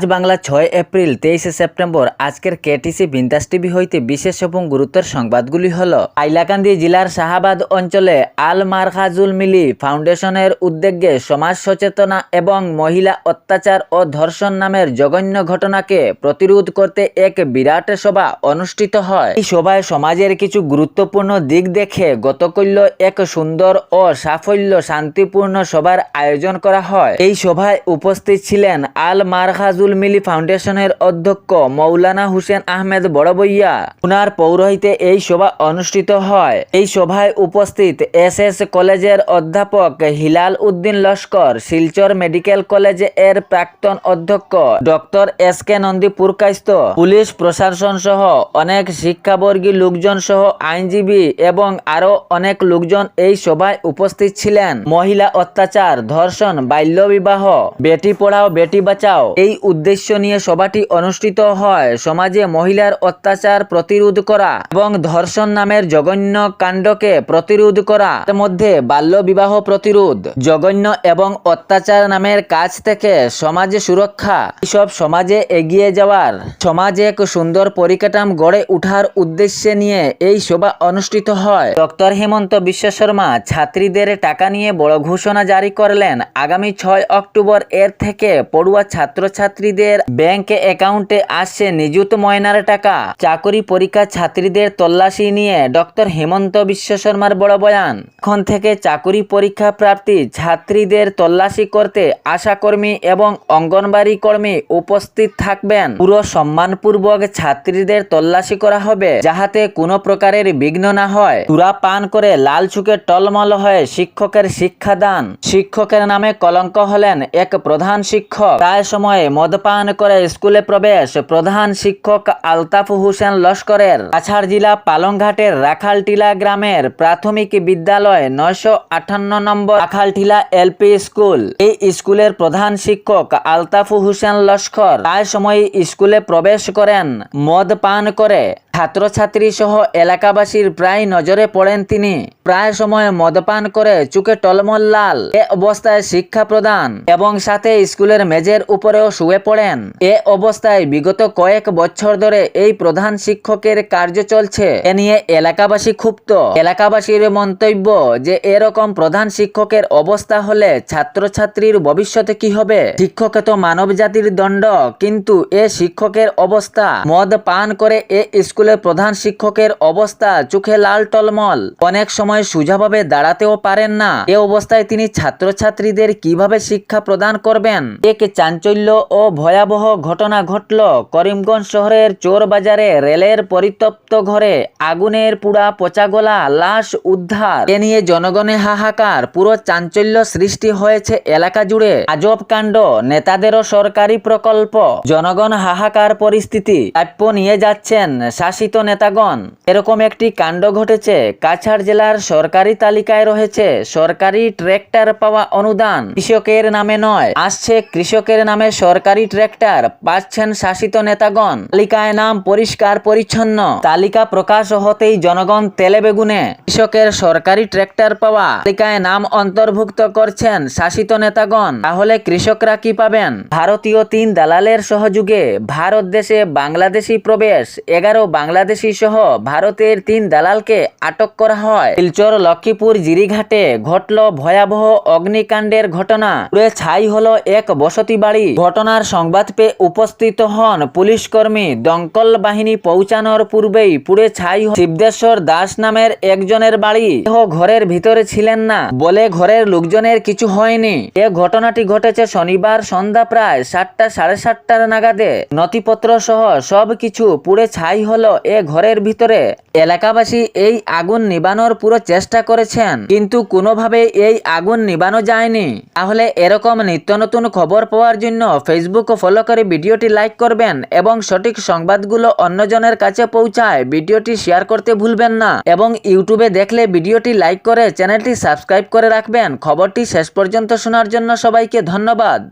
আজ বাংলা ছয় এপ্রিল, তেইশে সেপ্টেম্বর। আজকের কেটিসি বিন্দাস টিভি হইতে বিশেষ এবং গুরুত্বের সংবাদগুলি হল আইলাকান্দি জেলার শাহাবাদ অঞ্চলে আল মারখাজুল মিলি ফাউন্ডেশনের উদ্যোগে সমাজ সচেতনা এবং মহিলা অত্যাচার ও ধর্ষণ নামের জঘন্য ঘটনাকে প্রতিরোধ করতে এক বিরাট সভা অনুষ্ঠিত হয়। এই সভায় সমাজের কিছু গুরুত্বপূর্ণ দিক দেখে গতকল্য এক সুন্দর ও সাফল্য শান্তিপূর্ণ সভার আয়োজন করা হয়। এই সভায় উপস্থিত ছিলেন আল মারখাজুল মিলি ফাউন্ডেশনের অধ্যক্ষ মৌলানা হুসেন আহমেদ বড়বইয়া। উনার পৌরোহিতে এই সভা অনুষ্ঠিত হয়। এই সভায় উপস্থিত এস এস কলেজের অধ্যাপক হিলাল উদ্দিন লস্কর, শিলচর মেডিকেল কলেজের প্রাক্তন অধ্যক্ষ doctor S K Nandi Purkayastha police প্রশাসন সহ অনেক শিক্ষাবর্গী লোকজন সহ আইনজীবী এবং আরও অনেক লোকজন এই সভায় উপস্থিত ছিলেন। মহিলা অত্যাচার, ধর্ষণ, বাল্যবিবাহ, বেটি পড়াও, বেটি বাঁচাও, এই উদ্দেশ্য নিয়ে সভাটি অনুষ্ঠিত হয়। সমাজে মহিলার অত্যাচার প্রতিরোধ করা এবং ধর্ষণ নামের জঘন্য কাণ্ডকে প্রতিরোধ করা। তার মধ্যে বাল্য বিবাহ প্রতিরোধ, জঘন্য এবং অত্যাচার নামের কাজ থেকে সমাজে সুরক্ষা। এসব সমাজে এগিয়ে যাওয়ার, সমাজে এক সুন্দর পরিকাঠাম গড়ে উঠার উদ্দেশ্যে নিয়ে এই সভা অনুষ্ঠিত হয়। ডক্টর হেমন্ত বিশ্ব শর্মা ছাত্রীদের টাকা নিয়ে বড় ঘোষণা জারি করলেন। আগামী ছয় অক্টোবর এর থেকে পড়ুয়া ছাত্রছাত্রীদের ব্যাংক অ্যাকাউন্টে আসছে নিযুত ময়নার টাকা। চাকরি পরীক্ষা ছাত্রীদের তল্লাশি নিয়ে ডক্টর হেমন্ত বিশ্ব শর্মার বড় বয়ান। এখন থেকে চাকরি পরীক্ষা প্রাপ্তি ছাত্রীদের তল্লাশি করতে আশাকর্মী এবং অঙ্গনবাড়ি কর্মী উপস্থিত থাকবেন। পুরো সম্মানপূর্বক ছাত্রীদের তল্লাশি করা হবে যাহাতে কোনো প্রকারের বিঘ্ন না হয়। তুরা পান করে লাল চুকে টলমল হয়ে শিক্ষকের শিক্ষাদান। শিক্ষকের নামে কলঙ্ক হলেন এক প্রধান শিক্ষক। প্রায় সময়ে মদ পান করে স্কুলে প্রবেশ প্রধান শিক্ষক আলতাফ হুসেন লস্করের। কাছাড় জেলা পালংঘাটের রাখালটিলা গ্রামের প্রাথমিক বিদ্যালয় নয়শো আঠান্ন নম্বর রাখালটিলা এলপি স্কুল। এই স্কুলের প্রধান শিক্ষক আলতাফ হুসেন লস্কর। প্রায় সময় স্কুলে প্রবেশ করেন, মদ পান করে। ছাত্রছাত্রী সহ এলাকাবাসীর প্রায় নজরে পড়েন তিনি। প্রায় সময় মদপান করে চুকে টলমল লাল এ অবস্থায় শিক্ষা প্রদান এবং সাথে স্কুলের মেজের উপরেও শুয়ে পড়েন। এ অবস্থায় বিগত কয়েক বছর ধরে এই প্রধান শিক্ষকের কার্য চলছে। এ নিয়ে এলাকাবাসী ক্ষুব্ধ। এলাকাবাসীর মন্তব্য যে এরকম প্রধান শিক্ষকের অবস্থা হলে ছাত্রছাত্রীর ভবিষ্যতে কি হবে? শিক্ষক তো মানব জাতির দণ্ড, কিন্তু এ শিক্ষকের অবস্থা। মদ পান করে এ স্কুলের প্রধান শিক্ষকের অবস্থা চোখে লাল টলমল। অনেক সময় সোজাভাবে দাঁড়াতেও পারেন না। এ অবস্থায় তিনি ছাত্রছাত্রীদের কীভাবে শিক্ষা প্রদান করবেন? এক চাঞ্চল্য ও ভয়াবহ ঘটনা ঘটল করিমগঞ্জ শহরের চোর বাজারে রেলের পরিতপ্ত ঘরে আগুনের পুড়া পচাগোলা লাশ উদ্ধার। এ নিয়ে জনগণে হাহাকার। পুরো চাঞ্চল্য সৃষ্টি হয়েছে এলাকা জুড়ে। আজব কাণ্ড, নেতাদেরও সরকারি প্রকল্প। জনগণ হাহাকার পরিস্থিতি। প্রাপ্য নিয়ে যাচ্ছেন শাসিত নেতাগণ। এরকম একটি কাণ্ড ঘটেছে। কাছাড় জেলার সরকারি তালিকায় রয়েছে, সরকারি ট্র্যাক্টর পাওয়া অনুদান কৃষকের নামে নয়। আসছে কৃষকের নামে সরকারি ট্র্যাক্টর পাচ্ছেন শাসিত নেতাগণ। তালিকায় নাম পরিষ্কার পরিচ্ছন্ন। তালিকা প্রকাশ হতেই জনগণ তেলে বেগুনে, কৃষকের সরকারি ট্র্যাক্টর পাওয়া তালিকায় নাম অন্তর্ভুক্ত করছেন শাসিত নেতাগণ। তাহলে কৃষকরা কি পাবেন? ভারতীয় তিন দালালের সহযোগে ভারত দেশে বাংলাদেশি প্রবেশ, এগারো বাংলাদেশি সহ ভারতের তিন দালালকে আটক করা হয়। শিলচর, লক্ষ্মীপুর, জিরিঘাটে ঘটল ভয়াবহ অগ্নিকাণ্ডের ঘটনা। পুড়ে ছাই হলো এক বসতি বাড়ি। ঘটনার সংবাদ পেয়ে উপস্থিত হন পুলিশ কর্মী দমকল বাহিনী পৌঁছানোর পূর্বেই পুড়ে ছাই শিবদেশ্বর দাস নামের একজনের বাড়ি। ঘরের ভিতরে ছিলেন না, বলে ঘরের লোকজনের কিছু হয়নি। এ ঘটনাটি ঘটেছে শনিবার সন্ধ্যা প্রায় সাতটা সাড়ে সাতটার নাগাদে। নথিপত্র সহ সব কিছু পুড়ে ছাই হলো এ ঘরের ভিতরে। এলাকাবাসী এই আগুন নিবানোর পুরো চেষ্টা করেছেন, কিন্তু কোনোভাবে এই আগুন নিবানো যায়নি। তাহলে এরকম নিত্য নতুন খবর পাওয়ার জন্য ফেসবুক ফলো করে ভিডিওটি লাইক করবেন এবং সঠিক সংবাদগুলো অন্যজনের কাছে পৌঁছায় ভিডিওটি শেয়ার করতে ভুলবেন না। এবং ইউটিউবে দেখলে ভিডিওটি লাইক করে চ্যানেলটি সাবস্ক্রাইব করে রাখবেন। খবরটি শেষ পর্যন্ত শোনার জন্য সবাইকে ধন্যবাদ।